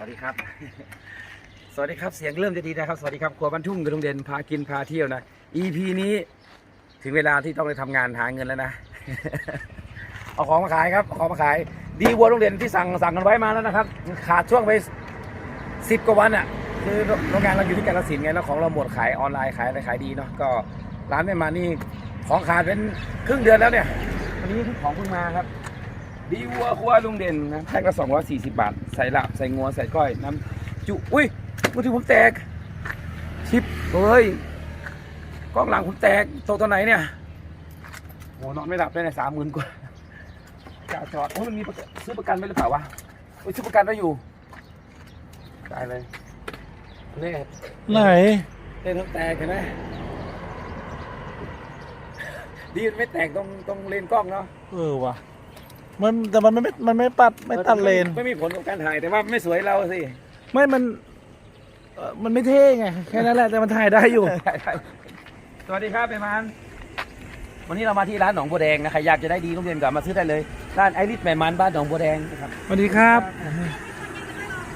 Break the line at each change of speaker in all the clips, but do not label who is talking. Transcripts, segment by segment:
วัสดีครับ สวัสดีครับ เสียงเริ่มจะดีนะครับ สวัสดีครับครัวบ้านทุ่งกระดุงเด่นพากินพาเที่ยวนะ EP นี้ถึงเวลาที่ต้องไปทำงานหาเงินแล้วนะ เอาของมาขายครับเอาของมาขาย ดีวัวโรงเรียนที่สั่งสั่งกันไว้มาแล้วนะครับ ขาดช่วงไปสิบกว่าวันอะ คือโรงงานเราอยู่ที่กาฬสินธุ์ไงแล้วของเราหมดขายออนไลน์ขายอะไรขายดีเนาะ ก็ร้านไม่มานี่ของขาดเป็นครึ่งเดือนแล้วเนี่ย วันนี้ของเพิ่งมาครับ ดีวัวครัวลุงเด่นนะแพ็คละ240 บาท ใส่ลาบใส่งัวใส่ก้อยน้ำจุ อุ้ยมือถือผมแตก ชิปเฮ้ยกล้องหลังผมแตกตกตอนไหนเนี่ยโหนอนไม่หลับเลยเนี่ยสามหมื่นกว่าจอดจอดโอ้ยมันมีประกันซื้อประกันไว้หรือเปล่าวะโอ้ยซื้อประกันไว้อยู่ตายเลยเล่
ไหน
เล่นต้องแตกเห็นไหมดีมันไม่แตกตรงตรงเลนกล้องเนาะ
เออว่ะ มันแต่มันไม่ มันไม่ปัดไม่ตัดเลน
ไม่มีผลกับการถ่ายแต่ว่าไม่สวยเราสิ
ไม่มันเอ่อมันไม่เท่ไงแค่นั้นแหละแต่มันถ่ายได้อยู่
สวัสดีครับเปมานวันนี้เรามาที่ร้านหนองบัวแดงนะใครอยากจะได้ดีต้องเรียนกลับมาซื้อได้เลยร้านไอริสแมมันบ้านหนองบัวแดงนะครับ
สวัสดีครับ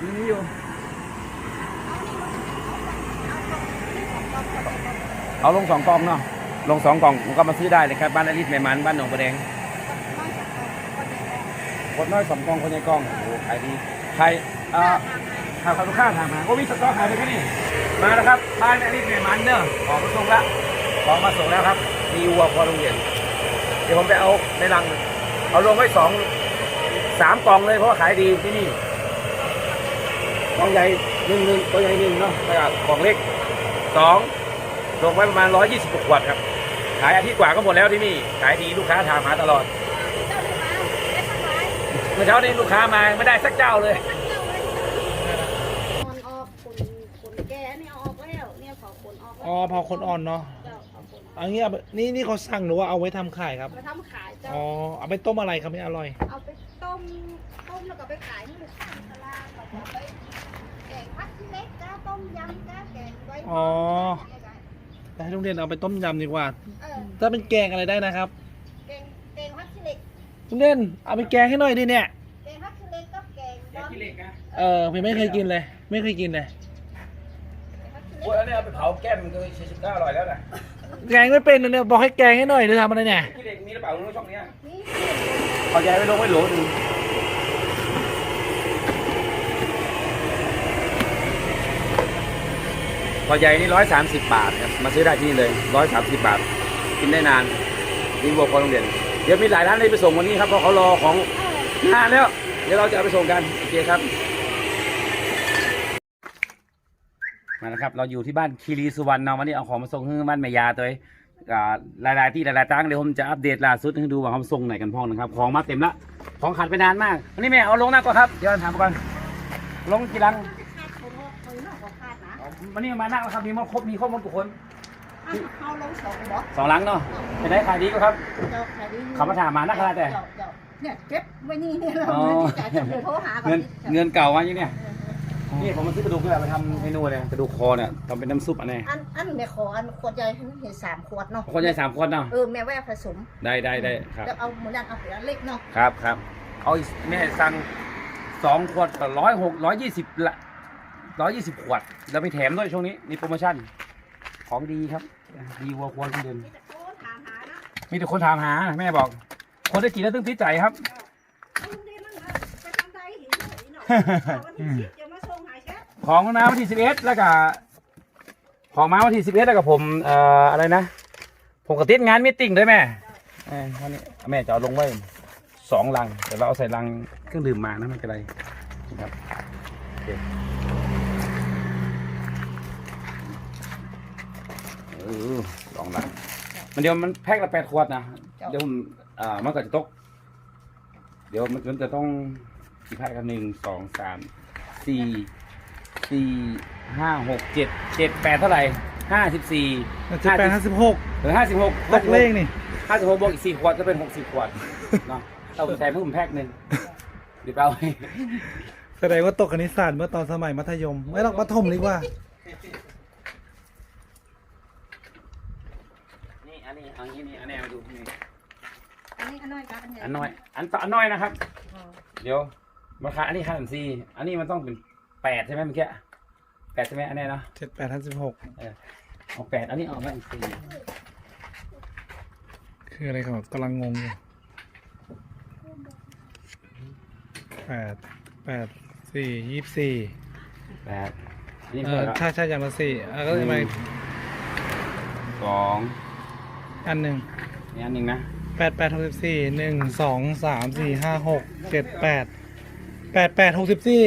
มีนี้อยู่เอาลงสองกล่องเนาะลงสองกล่องผมก็มาซื้อได้เลยครับบ้านไอริสแมมันบ้านหนองบัวแดง คนน้อยสองกล่องคนใหญ่กล่องโอ้โหขายดีใครเอ่อขาวข่าวลูกค้าถามมาว่ามีสต๊อกขายไหมครับนี่มาแล้วครับบ้านไอริสแมมันเนอะของมาส่งแล้วของมาส่งแล้วครับ มีวัวพอโรงเรียนเดี๋ยวผมไปเอาในรัง เอาลงไว้สองสามกล่องเลยเพราะว่าขายดีที่นี่กล่องใหญ่หนึ่งหนึ่งตัวใหญ่หนึ่งเนาะแล้วก็กล่องเล็กสองลงไว้ประมาณร้อยยี่สิบขวดครับขายอาทิตย์กว่าก็หมดแล้วที่นี่ขายดีลูกค้าถามหาตลอด เมื่อเช้านี้ลูกค้ามาไม่ได้สักเจ้าเลย
คนออกคนคนแก่เนี่ยเอาออกแล้วเนี่ยเผาคนออกแล้ว
อ๋อเผาคนอ่อนเนาะ
เจ้าเอาคน
อันนี้เอาไปนี่นี่เขาสั่งหรือว่าเอาไว้ทำขายครับ
มาทำขายเจ้า
อ๋อเอาไปต้มอะไรครับไม่อร่อย
เอาไปต้มต้มแล้วก็ไปขายให้ลูกค้าตลาดแล้วก็ไปแกงพัดที่เล็กจ้าต้มยำจ้าแกงไว้
อ๋อแต่ให้โรงเรียนเอาไปต้มยำดีกว่า
เออ
ถ้าเป็นแกงอะไรได้นะครับ
แกงแกงพัดที่เล็ก
โรงเรียนเอาไปแกงให้หน่อยดิเนี่ย
แกงพัดที่เล็กก็แกงร้อนแกง
เออผมไม่เคยกินเลย ไม่เคยกินเลย
พัดที่
โอ้
เล็
ย
ก
อันนี้เอาไปเผาแก้มมันก็สี่สิบเก้าอร่อยแล้วนะ
แกงไม่เป็นนะเนี่ยบอกให้แกงให้หน่อยจะทำอะไรเนี่ย
ที่เด็กมีหรือเปล่ารู้ช่องเนี้ย
นี่
เอาใหญ่ไปลงไว้โหลหนึ่งพอใหญ่นี่ร้อยสามสิบบาทครับมาซื้อได้ที่นี่เลยร้อยสามสิบบาท กินได้นานนี่วัวพอโรงเรียน เดี๋ยวมีหลายร้านเลยไปส่งวันนี้ครับเพราะเขารอของนานแล้ว เดี๋ยวเราจะเอาไปส่งกันโอเคครับ มาแล้วครับ เราอยู่ที่บ้านคีรีสุวรรณเนาะวันนี้เอาของมาส่งให้บ้านแม่ยาตัวเองอ่าหลายๆที่หลายๆตั้งเดี๋ยวผมจะอัปเดตล่าสุดให้ดูว่าเขาส่งไหนกันพ่องนะครับของมาเต็มละของขาดไปนานมากวันนี้แม่เอาลงหน้าก่อนครับเดี๋ยวถามก่อนลงกี่ลัง
ขาดคนออกคนนอกก็ขาดนะ
อ๋อวันนี้มานั่งแล้วครับมีหมดครบมีครบหมดทุกคน
เอาเอาลงสองบล็อก
สองลังเนาะเป็นไงขายดีก็ครับ
เจ้าขายดี
เขามาถามมานักขนาดแต่
เจ้าเจ้าเนี่ยเก็บไว้นี่เนี่ยเรา
อ๋อ
ไม่จ่ายจะโทรหาก่อน
เงินเงินเก่ามาอยู่เนี่ยนี่ผมมาซื้อกระดูกเพื่อไปทำเมนูเลยกระดูกคอเนี่ยทำเป็นน้ำซุปอันนี้
อันอันแม่ขออันขวดใหญ่เห็นสามขวดเนาะ
คนใหญ่สามคนเนาะ
เออแม่แว่ผสม
ได้ได้ได้ครับ
แล้วเอาเหมือนกันเอาเปลือกเล็กเนาะ
ครับครับเอาแม่สั่งสองขวดร้อยหกร้อยยี่สิบละร้อยยี่สิบขวด แล้วไปแถมด้วยช่วงนี้มีโปรโมชั่น ของดีครับ ดีวัวควรเดิน
มีแต่โอ้ถามหานะ
มีแต่คนถามหาแม่บอก คนได้กินแล้วตึ้งติดใจครับ
ลุงดีมันเอาไปทำใจหินหินเนาะเอาวันที่สิบจะมาส่งหายแค่
ของมาวันที่สิบเอ็ดแล้วก็ของมาวันที่สิบเอ็ดแล้วก็ผมเอ่ออะไรนะ ผมก็ติดงานมิทติ้งด้วยแม่เออวันนี้แม่จะเอาลงไว้สองลังแต่เราเอาใส่ลังเครื่องดื่มมานะไม่เป็นไรนะครับ อเคเออสองลังมันเดี๋ยวมันแพ็คละแปดขวดนะเดี๋ยวผมอ่ามันก็จะตก เดี๋ยวมันจะต้องกี่แพ็คกันหนึ่งสองสามสี่สี่ห้าหกเจ็ดเจ็ดแปดเท่าไหร่ห้าสิบสี่
จะแปดห้าสิบหก
หรือห้าสิบหก
ตกเลขนี่
ห้าสิบหกบวกอีกสี่ขวดก็เป็นหกสิบขวดเนาะเราใส่เพิ่มแพ็คหนึ่งเดี๋ยวเอาให้
แสดงว่าตกคณิตศาสตร์เมื่อตอนสมัยมัธยมไม่ต้องมัธยมดีกว่า
นี่ อันนี้เอาอย่างนี้นี่อันนี้มาดูนี่
อันนี้อันน้อยครับอันใหญ่
อันน้อย อันต่ออันน้อยนะครับ
อ๋อ
เดี๋ยวมาขายอันนี้ขายอันซีอันนี้มันต้องเป็นแปดใช่ไหมเมื่อกี้แปดใช่ไหมอันนี้เนาะ
เจ็ดแปดห้าสิบหก
เอาแปดอันนี้เอามาอีกสี่
คืออะไรครับกำลังงงอยู่แปดแปดสี่ยี่สิบสี่
แปดอันนี้
เอ
เท่า
อ
ไหร่
ใช่ใช่อย่างละสี่อะก็เลยมา
สอง
อันหนึ่ง
นี่อันหนึ่งนะ
แปดแปดหกสิบสี่หนึ่งสองสามสี่ห้าหกเจ็ดแปดแปดแปดหกสิบสี่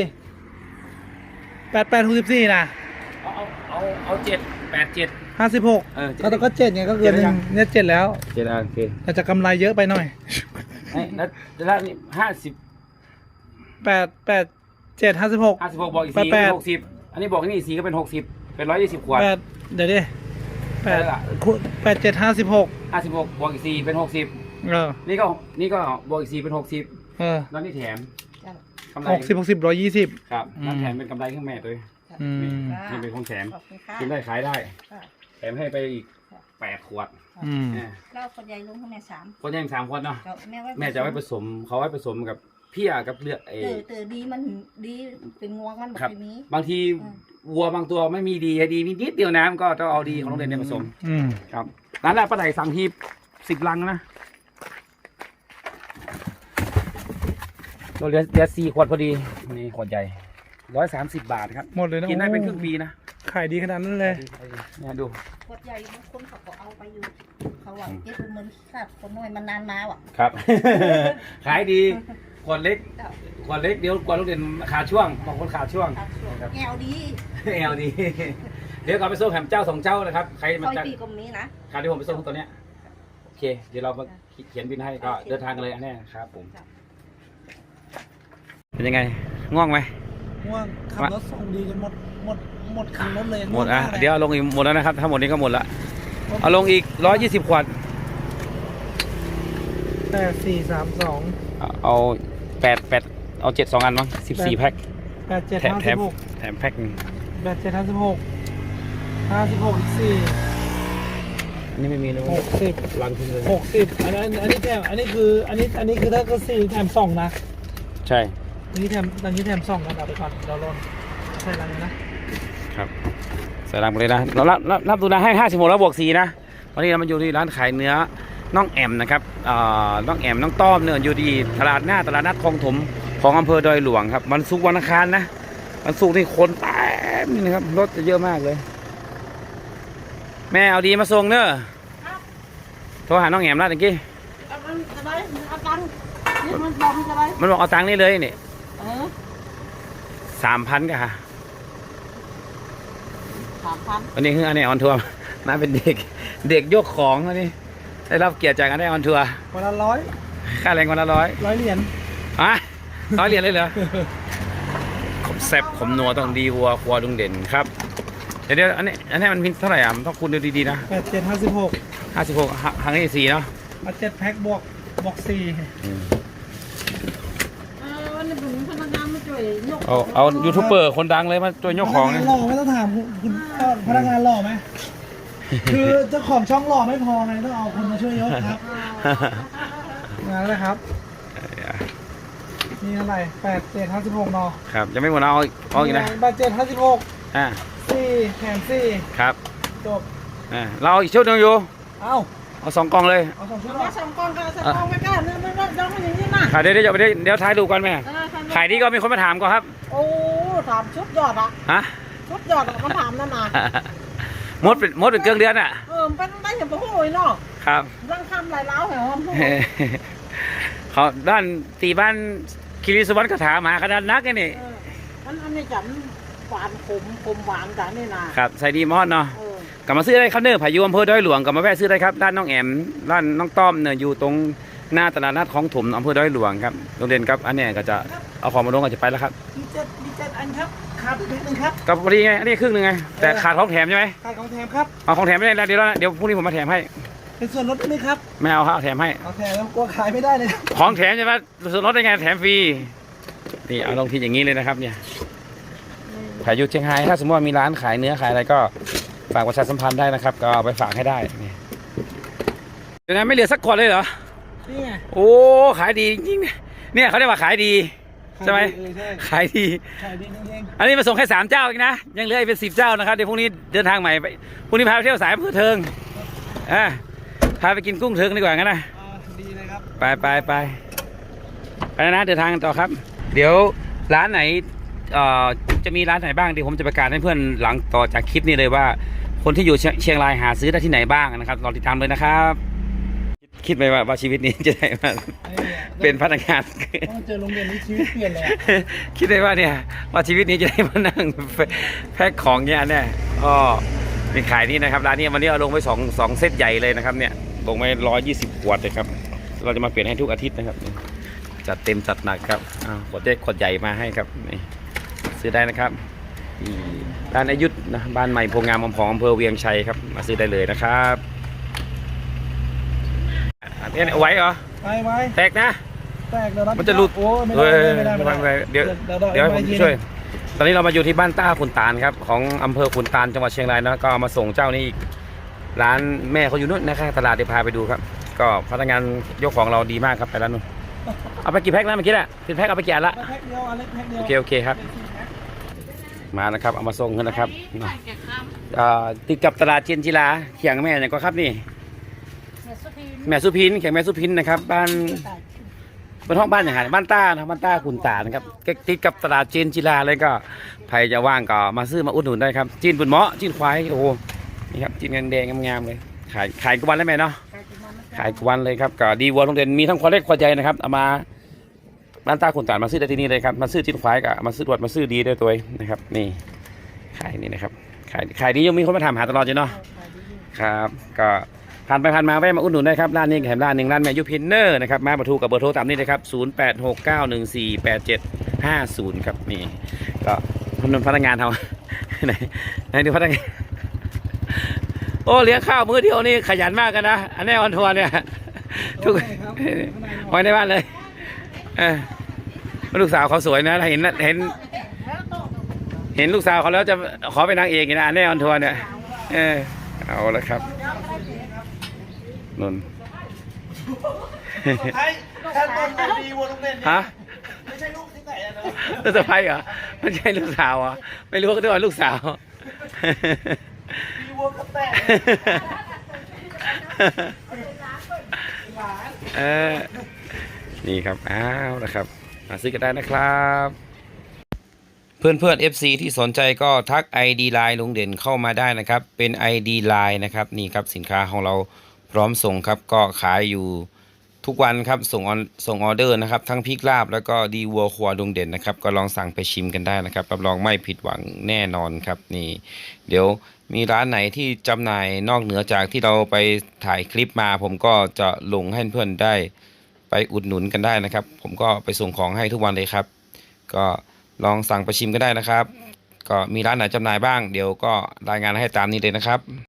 แปดแปดหกสิบสี่นะ
เอาเอาเอาเอาเจ็ดแปดเจ็ด
ห้าสิบหก
เออเจ็ด
ก็ต้องก็เจ็ดไงก็เกินหนึ่งเนี่ยเจ็ดแล้ว
เจ็ดอะโอเค
แต่จะกำไรเยอะไปหน่อย
เอ้ยแล้วแล้วนี่ห้าสิบ
แปดแปดเจ็ดห้าสิบหก
ห้าสิบหกบอกอีกสี่
แปด
หกสิบอันนี้บอกนี่สี่ก็เป็นหกสิบเป็นร้อยยี่สิบขวด
แปดเดี๋ยวดิ แปด
ได้ละ
คูณแปดเจ็ดห้าสิบหก
ห้าสิบหกบอกอีกสี่เป็นหกสิบ
เออ
นี่ก็นี่ก็บอกอีกสี่เป็นหกสิบ
เออ
แล้วนี่แถมกำไร
หกสิบหกสิบร้อยยี่สิบ
ครับ
อืม
แล้วแถมเป็นกำไรเครื่องแม่ตัวเอง
อืม
นี่เป็นของแถม
ขอบคุณค่ะ
กินได้ขายได้
ค่ะ
แถมให้ไปอีกแปดขวด
อืม
เนี่ย
เราคนใหญ่ลุงเขาแม่สาม
คนยังสามขวดเนาะ
เราแม่ไว้
แม่จะเอาไว้ผสมเขาไว้ผสมกับเพี้ยกับเลือดเอ
เตอเตอดีมันดีเป็นงวงมันแบบ
ครับ
นี้
บางที
อืม
วัวบางตัวไม่มีดีดีนิดเดียวนะมันก็ต้องเอาดีของโรงเรียนเนี่ยผสม
อืม
ครับร้านแรกป้าไหนสั่งทีสิบลังนะเราเหลือเหลือสี่ขวดพอดีนี่ขวดใหญ่ร้อยสามสิบบาทครับ
หมดเลยนะ
กินได้เป็นครึ่ง
โอ้
ปีนะ
ขายดีขนาดนั้นเลย
เนี่ยดู
ขวดใหญ่บางคนเขาก็เอาไปอยู่เขาว่าเอ๊ะเหมือนขาดคนน้อยมันนานมาว่ะ
ครับ ขายดี ขวดเล็ก
เจ้า
ขวดเล็กเดี๋ยวกว่าโรงเรียนขาดช่วงบางคนขาดช่วง
ขาดช่วง
ครับ
แงวดี
เอลดีเดี๋ยวกลับไปส่งแถมเจ้าสองเจ้านะครับใคร
ซ
มา
อย
จาก
ปีกลมนี้นะ
ครับที่ผมไปส่งตัวเนี้ยโอเค เดี๋ยวเรามาเขียนบินให้ก็
โอเค
เดินทางกันเลยอันนี้ครับผม
ครับ
เป็นยังไงง่วงไหม
ง่วงขับรถส่งดีจนหมดหมดหมดคันรถเลย
หมดอะ
ง่วงากล
เดี๋ยวเอาลงอีกหมดแล้วนะครับทั้งหมดนี้ก็หมดละเอาลงอีกร้อยยี่สิบขวด
แปดสี่สามสอง
เอาเอา แปดแปดเอาเจ็ดสองอันมั้งสิบสี่แพ็ค
แปดเจ็ด
แถม
ห้า
แถ
สิ
ม
บหก
แถมแพ็คหนึ่ง
แปดเจ็ดห้าสิบหกห้าสิบหกอีกสี่
อันนี้ไม่มีเลย
หกสิบ
ลังทิ้งเลย
หกสิบอันนั้นอันนี้แถมอันนี้คืออันนี้อันนี้คือถ้าก็สี่แถมสองนะ
ใช่
อันนี้แถมอันนี้แถมสองนะเอาไปก่อนเดี๋ยวลนใช่แล้วนะ ครับ
ใส่ลังไปเลยนะเรานับนับนับดูนะให้ห้าสิบหกแล้วบวกสี่นะวันนี้เรามาอยู่ที่ร้านขายเนื้อ น้องแอมนะครับอ่าน้องแอมน้องต้อมเนี่ยอยู่ที่ตลาดหน้าตลาดนัดคลองถมของอำเภอดอยหลวงครับวันศุกร์วันอังคารนะวันศุกร์นี่คนเต็มนี่นะครับรถจะเยอะมากเลย แม่เอาดีมาส่งเนอะโทรหาน้องแอมแล้วตะกี้
เอามันจะได้เอาตังค์นี่มันบอกมันจะได้
มันบอกเอาตังค์นี่เลยนี่
เออ
สามพันก็ค่ะ
สามพัน
วันนี้คืออันนี้ออนทัวร์มาเป็นเด็ก เด็กยกของอันนี้ ได้รับเกียรติจากอันนี้ออนทัวร์
วันละร้อย
ค่าแรงวันละร้อย
ร้อยเหรียญ
อะร้อยเหรียญเลยเหรอขมแซ่บขมนัวต้องดีวัวครัวลุงเด่นครับเดี๋ยวเดี๋ยวอันนี้อันนี้มันพินเท่าไหร่อะมันต้องคูณดูดีๆนะ
แปดเจ็ดห้าสิบหก
ห้าสิบหกหังนี่สี่เนาะ
มาเจ็ดแพ็คบวกบวกสี่
เออวันนี้ผมพนักงานมาช่วยยก
เอาเอายูทูบเบอร์คนดังเลยมาช่วยยกของ
พนั
นะ
กงานหล่อไม่ต้องถามคุณคุณพนักงานหล่อไหม คือเจ้าของช่องหล่อไม่พอไงต้องเอาคนมาช่วยยกครับงานเลยครับนี่เท่าไหร่แปดเจ็ดห้าสิบหกนอ
ครับยังไม่หมดนะเอาอีกเอาอีกนะ
แปดเจ็ดห้าสิบหก
อ่า
สี่แถมสี่
ครับ
จบ
อ่าเราเอาอีกชุดหนึงอยู่
เอ้า
เอาสองกล่องเลย
เอาสองชุด
เอา
เหร
มา
อ
สองกองกันสองกองไม่กล้าเนี่ยมันมันยังไม่อย่างนี้นะ
ค่ะเดี๋ยวเดี๋ยวเดี๋ยวเดี๋ยวถ่ายรูปก่อนแม่
เออทำ
ขายดีก็มีคนมาถามก็ครับ
โอ้ถามชุดยอดอะ
ฮะ
ชุดยอดอะก็ถามนั่นน่ะ
มดเป็นมดเป็นเครื่องเดือนอะ
เออเป็นได้อย่างพวกโอ้ยเนาะ
ครับ
ร่างคำหลายเล้าแหว
เขาด้านตีบ้านคิริสวรรค์ก็ถามหาขนาดนักไงนี่
เออมันอันนี้จันหวานขมขมหวานจันนี่นะครับ
ใส่ดีมอดเนาะ
เออก
ลับมาซื้อได้ครับเนอพายุอำเภอดอยหลวงกลับมาแวะซื้อได้ครับด้านน้องแอมด้านน้องต้อมเนี่ยอยู่ตรงหน้าตลาดนัดของถมอำเภอดอยหลวงครับโรงเรียนครับอันเนี้ยก็จะเอาของมาลงก็จะไปแล้วครับ
ดีเจ็ดดีเจ็ดอันครับ ขาดอีกนิดนึงครับ
ก็พอดีไงอันนี้ครึ่งหนึงไงแต่ขาดของแถมใช่ไหม
ขาดของแถมครับ
เอาของแถมไม่ได้แล้วเดี๋ยวเดี๋ยวพรุ่งนี้ผมมาแถมให้
เป็นส่วนลดได้ไหมครับ
ไม่เอาครับเอาแถมให้
เอาแถมแล้วกลัวขายไม่ได้เลยครับ
ของแถมใช่ไหมส่วนลดได้ไงแถมฟรีนี่เอาลงทีอย่างนี้เลยนะครับเนี่ยพายุเชียงไฮ้ถ้าสมมติว่ามีร้านขายเนื้อขายอะไรก็ฝากประชาสัมพันธ์ได้นะครับ ก็เอาไปฝากให้ได้นี่เดี๋ยวนะไม่เหลือสักขวดเลยเหรอ
นี่ไง
โอ้ขายดีจริงๆเนี่ยเนี่ยเขาเรียกว่าขายดี ใช่ไหม
เออใช่
ขายดี
ขายดีจริง
อันนี้มาส่งแค่สามเจ้าเองนะ ยังเหลืออีกเป็นสิบเจ้านะครับเดี๋ยวพรุ่งนี้เดินทางใหม่ไปพรุ่งนี้พาไปเที่ยวสายอำเภอเทิงอ่าพาไปกินกุ้งเทิงดีกว่างั้นนะ
ๆอ่าดีเลยครับ
ไปไปไปไปแล้วนะเดินทางกันต่อครับ เดี๋ยวร้านไหนเอ่อจะมีร้านไหนบ้างเดี๋ยวผมจะประกาศให้เพื่อนหลังต่อจากคลิปนี้เลยว่า คนที่อยู่เชียเชียงรายหาซื้อได้ที่ไหนบ้างนะครับรอติดตามเลยนะครับ คิดไหมว่าว่าชีวิตนี้จะได้มา
ไอ้
เป็นพนักงาน
ต้องเจอโรงเรียนนี้ชีวิตเปลี่ยนเลยอะ
คิดได้ว่าเนี่ยว่าชีวิตนี้จะได้มานั่งแพ็คของเนี่ยเนี่ยอ๋อนี่ขายนี่นะครับร้านนี้วันนี้เอาลงไปสองสองเซตใหญ่เลยนะครับเนี่ยลงไปร้อยยี่สิบขวดเลยครับ เราจะมาเปลี่ยนให้ทุกอาทิตย์นะครับนี่จัดเต็มจัดหนักครับอ้าวขวดเล็กขวดใหญ่มาให้ครับนี่ซื้อได้นะครับที่ร้านอายุทธนะบ้านใหม่โพงามอำพองอำเภอเวียงชัยครับมาซื้อได้เลยนะครับ อันนี้เอาไว้เหรอ
ไปไว้
แตกนะ
แตกเดี๋ยวรับ
มันจะหลุด
โอ้ไม่
เฮ้
ได้
ย
ไม่ได้ไม่ได้
ไม่ได้เดี๋ยว
เดี๋ยว
เดี๋ยวให้ผม
อาไป
ช่วย ตอนนี้เรามาอยู่ที่บ้านต้าขุนตาลครับ ของอำเภอขุนตาลจังหวัดเชียงรายนะก็เอามาส่งเจ้านี้อีกร้านแม่เขาอยู่นู่นนะครับตลาดเดี๋ยวพาไปดูครับ ก็พนักงานยกของเราดีมากครับไปร้านนู้นเอาไปกี่แพ็คนะเมื่อกี้แหละเป็นแพ็คเอาไปกี่อันละ
แพ็คเดียวอันเล็กแพ็คเดียว
โอเคโอเคครับ มานะครับเอามาส่งกันนะครับอ่าติดกับตลาดเจียนจิลาเขียงแม่เนี่ยก็ครับนี่ แม่สุพินเขียงแม่สุพินนะครับ บ้านเป็นห้องบ้านอย่ารบ้านต้านะครับบ้านต้าขุนตานะครับใกล้ติดกับตลาดเจีนจิลาเลยก็ใครจะว่างก็มาซื้อมาอุดหนุนได้ครับจีนบุญเหมาะจีนควายโอ้โหนี่ครับจีนแดงๆงามๆเลยขายขายกุวันแล้วแม่เนาะขายกุวันเลยครับก็ดีวัวโรงเรียนมีทั้งควายเล็กควายใหญ่นะครับเอามาบ้านต้าขุนตามาซื้อได้ที่นี่เลยครับมาซื้อจีนควายกับมาซื้อตรวจมาซื้อดีได้ตัวนะครับ นี่ขายนี่นะครับขายขายดียังมีคนมาถามหาตลอดอยู่เนาะครับ ก็ ผ่านไปผ่านมาแวะมาอุดหนุนได้ครับร้านนี้แถมร้านหนึ่งร้านแมยูพินเนอร์นะครับมาประทูกับเบอร์โทรตามนี้เลยครับ 0 8 6 9 1 4 8 7 5 0 ครับนี่ก็พนพนักงานเขาไหนไหนดูพนักงานโอ้เลี้ยงข้าวมื้อเดียวนี่ขยันมากกันนะอันนี้ออนทัวร์เนี่ยทุก
โอเคครับ
ไว้ในบ้านเลยเออลูกสาวเขาสวยนะเห็นเห็น เห็นลูกสาวเขาแล้วจะขอเป็นนางเอกอีกนะอันนี้ออนทัวร์เนี่ยเออเอาละครับ นน
ไอ้แค่ต้นไม้ดีวัวโรงเรียนนี่
ฮะ
ไม่ใช่ลูกที่ไหนอะเนอะ
ลูกสะใภ้เหรอไม่ใช่ลูกสาวเหรอไม่รู้ก็ด้วยว่าลูกสาว
ดีวัวกระแตก
เออนี่ครับอ้าวนะครับ มาซื้อกันได้นะครับ เพื่อนเพื่อนๆ FC ที่สนใจก็ทัก ID Line ลุงเด่นเข้ามาได้นะครับ เป็น ID Line นะครับ นี่ครับสินค้าของเรา พร้อมส่งครับก็ขายอยู่ทุกวันครับส่งออนส่งออเดอร์นะครับ ทั้งพริกลาบแล้วก็ดีวัวครัวลุงเด่นนะครับ ก็ลองสั่งไปชิมกันได้นะครับรับรองไม่ผิดหวังแน่นอนครับนี่ เดี๋ยวมีร้านไหนที่จำหน่ายนอกเหนือจากที่เราไปถ่ายคลิปมา ผมก็จะลงให้เพื่อนได้ ไปอุดหนุนกันได้นะครับ ผมก็ไปส่งของให้ทุกวันเลยครับ ก็ลองสั่งไปชิมก็ได้นะครับ ก็มีร้านไหนจำหน่ายบ้าง เดี๋ยวก็รายงานให้ตามนี้เลยนะครับ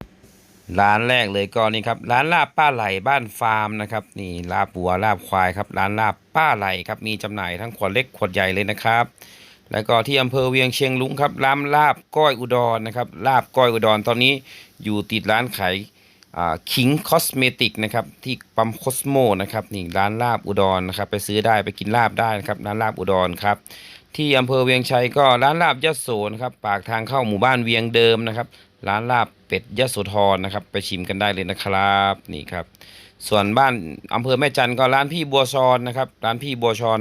ร้านแรกเลยก็นี่ครับ ร้านลาบป้าไหลบ้านฟาร์มนะครับ นี่ลาบวัวลาบควายครับ ร้านลาบป้าไหลครับ มีจำหน่ายทั้งขวดเล็กขวดใหญ่เลยนะครับ แล้วก็ที่อำเภอเวียงเชียงลุงครับร้านลาบก้อยอุดรนะครับ ลาบก้อยอุดรตอนนี้อยู่ติดร้านขายคิงคอสเมติกนะครับที่ปั๊มโคสโมนะครับนี่ร้านลาบอุดรนะครับ ไปซื้อได้ไปกินลาบได้นะครับร้านลาบอุดรครับที่อำเภอเวียงชัยก็ร้านลาบยโสนะครับปากทางเข้าหมู่บ้านเวียงเดิมนะครับ ร้านลาบเป็ดยะโสธรนะครับ ไปชิมกันได้เลยนะครับนี่ครับ ส่วนบ้านอำเภอแม่จันก็ร้านพี่บัวชอนนะครับร้านพี่บัวชอน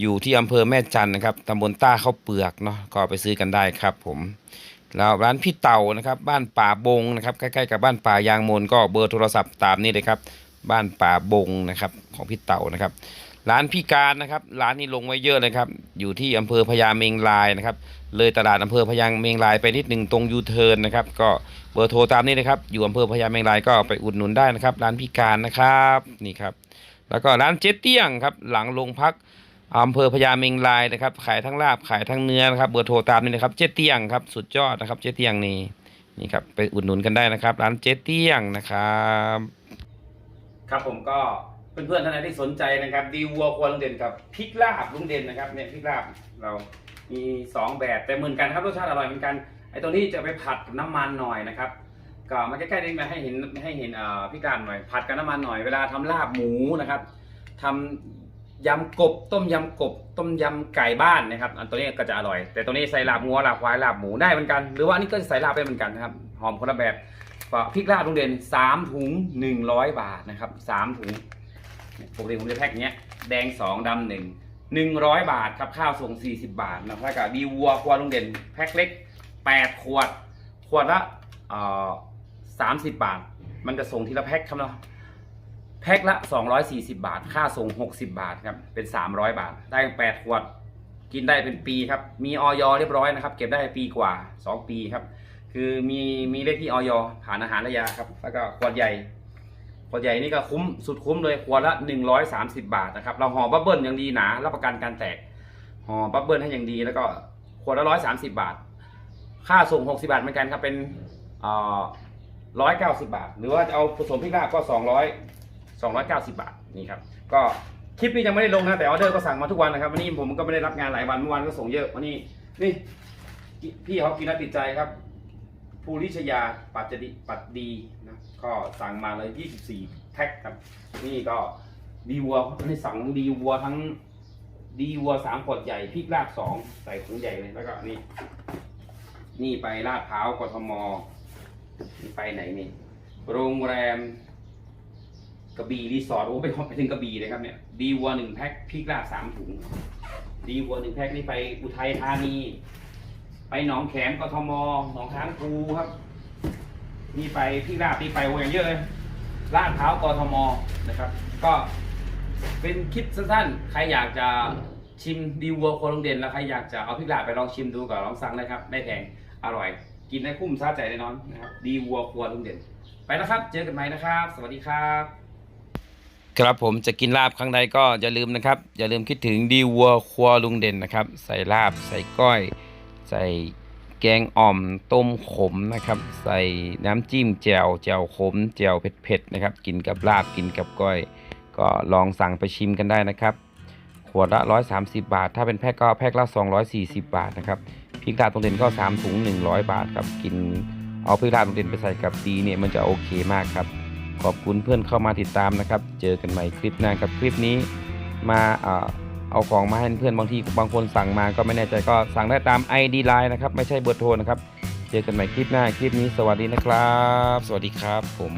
อยู่ที่อำเภอแม่จันนะครับตำบลต้าข้าวเปลือกเนาะก็ไปซื้อกันได้ครับ ผมแล้วร้านพี่เต่านะครับ บ้านป่าบงนะครับใกล้ๆกับบ้านป่ายางมนก็เบอร์โทรศัพท์ตามนี้เลยครับบ้านป่าบงนะครับของพี่เต่านะครับ ร้านพี่การนะครับ ร้านนี้ลงไว้เยอะเลยครับ อยู่ที่อำเภอพญาเมงรายนะครับ เลยตลาดอำเภอพญาเมงรายไปนิดหนึ่งตรงยูเทิร์นนะครับ ก็เบอร์โทรตามนี้นะครับอยู่อำเภอพญาเมงรายก็ไปอุดหนุนได้นะครับ ร้านพี่การนะครับนี่ครับ แล้วก็ร้านเจ๊เตี้ยงครับหลังโรงพักอำเภอพญาเมงรายนะครับ ขายทั้งลาบขายทั้งเนื้อนะครับ เบอร์โทรตามนี้นะครับ เจ๊เตี้ยงครับสุดยอดนะครับเจ๊เตี้ยงนี่นี่ครับไปอุดหนุนกันได้นะครับ ร้านเจ๊เตี้ยงนะครับ ครับผมก็เพื่อนๆท่านใดที่สนใจนะครับ ดีวัวควรลุงเด่นกับพริกลาบลุงเด่นนะครับเนี่ยพริกลาบเรา มีสองแบบแต่เหมือนกันครับรสชาติอร่อยเหมือนกันไอ้ตรงนี้จะไปผัดกับน้ำมันหน่อยนะครับก็มาใกล้ๆนี้มาให้เห็นให้เห็นเอ่กาบหน่อย ผัดกับน้ำมันหน่อยเวลาทำลาบหมูนะครับทำยำกบต้มยำกบ ต้มยำไก่บ้านนะครับ อันตัวนี้ก็จะอร่อย แต่ตัวนี้ใส่ลาบงัวลาบควายลาบหมูได้เหมือนกัน หรือว่านนี้ก็ใส่ลาบได้เหมือนกันนะครับหอมคนละแบบพริกลาบลุงเด่นสามถุงหนึ่งร้อยบาทนะครับสามถุงปกติผมจะแพ็คอย่างเงี้ยแดงสองดำหนึ่ง หนึ่งร้อยบาทครับข้าวส่งสี่สิบบาทนะครับแล้วก็ดีวัวครัวลุงเด่นแพ็คเล็กแปดขวด ขวดละสามสิบบาท มันจะส่งทีละแพ็คครับเนาะแพ็คละ240บาท ค่าส่ง60บาทครับเป็น300บาท ได้8ขวด กินได้เป็นปีครับ มีออยเรียบร้อยนะครับ เก็บได้ปีกว่า2ปีครับ คือมีมีเลขที่ออยผ่านอาหารและยาครับ แล้วก็ขวดใหญ่ ขวดใหญ่นี่ก็คุ้มสุดคุ้มเลยขวดละ 130 บาทนะครับ เราห่อบับเบิ้ลอย่างดีหนารับประกันการแตกห่อบับเบิ้ลให้อย่างดีแล้วก็ขวดละ 130 บาท ค่าส่ง 60 บาทเหมือนกันครับเป็นเอ่อ190บาท หรือว่าจะเอาผสมพริกลาบก็200 290บาทนี่ครับก็คลิปนี้ยังไม่ได้ลงนะแต่ออเดอร์ก็สั่งมาทุกวันนะครับวันนี้ผมก็ไม่ได้รับงานหลายวันเมื่อวานก็ส่งเยอะวันนี้นี่พี่เขากินแล้วติดใจครับภูริชยาปัจจดีปัดดี ก็สั่งมาเลย 24 แพ็คครับ นี่ก็ดีวัวในสั่งดีวัวทั้งดีวัวสามขวดใหญ่พริกลาบสองใส่ถุงใหญ่เลยแล้วก็นี่ นี่ไปลาดพร้าวกทมนี่ไปไหนนี่ โรงแรมกระบี่รีสอร์ทโอ้ไปไปถึงกระบี่เลยครับเนี่ยดีวัวหนึ่งแพ็คพริกลาบสามถุง ดีวัวหนึ่งแพ็คนี่ไปอุทัยธานี ไปหนองแขมกทมหนองค้างคูครับ นี่ไปพริกลาบนี่ไปโอ้ยอย่างเยอะเลยลาดพร้าวกทมนะครับ ก็เป็นคลิปสั้นๆ ใครอยากจะชิมดีวัวโคโรงเด่นแล้วใครอยากจะเอาพริกลาบไปลองชิมดูก็ลองสั่งเลยครับ ไม่แพงอร่อย กินได้คุ้มซาใจแน่นอนนะครับดีวัวครัวลุงเด่น ไปแล้วครับ เจอกันใหม่นะครับ สวัสดีครับ ครับผมจะกินลาบครั้งใดก็อย่าลืมนะครับ อย่าลืมคิดถึงดีวัวครัวลุงเด่นนะครับ ใส่ลาบ ใส่ก้อย ใส่ แกงอ่อมต้มขมนะครับ ใส่น้ำจิ้มแจ่วแจ่วขมแจ่วเผ็ดๆนะครับ กินกับลาบกินกับก้อย ก็ลองสั่งไปชิมกันได้นะครับ ขวดละ 130 บาท ถ้าเป็นแพ็คก็แพ็คละ 240 บาทนะครับพริกลาบตรงเด่นก็3ถุง100 บาทครับกินเอาพริกลาบตรงเด่นไปใส่กับดีเนี่ยมันจะโอเคมากครับ ขอบคุณเพื่อนเข้ามาติดตามนะครับ เจอกันใหม่คลิปหน้ากับคลิปนี้มาเอ่อ เอาของมาให้เพื่อนบางทีบางคนสั่งมาก็ไม่แน่ใจก็สั่งได้ตาม ID Line นะครับ ไม่ใช่เบอร์โทรนะครับ เจอกันใหม่คลิปหน้าคลิปนี้สวัสดีนะครับ สวัสดีครับผม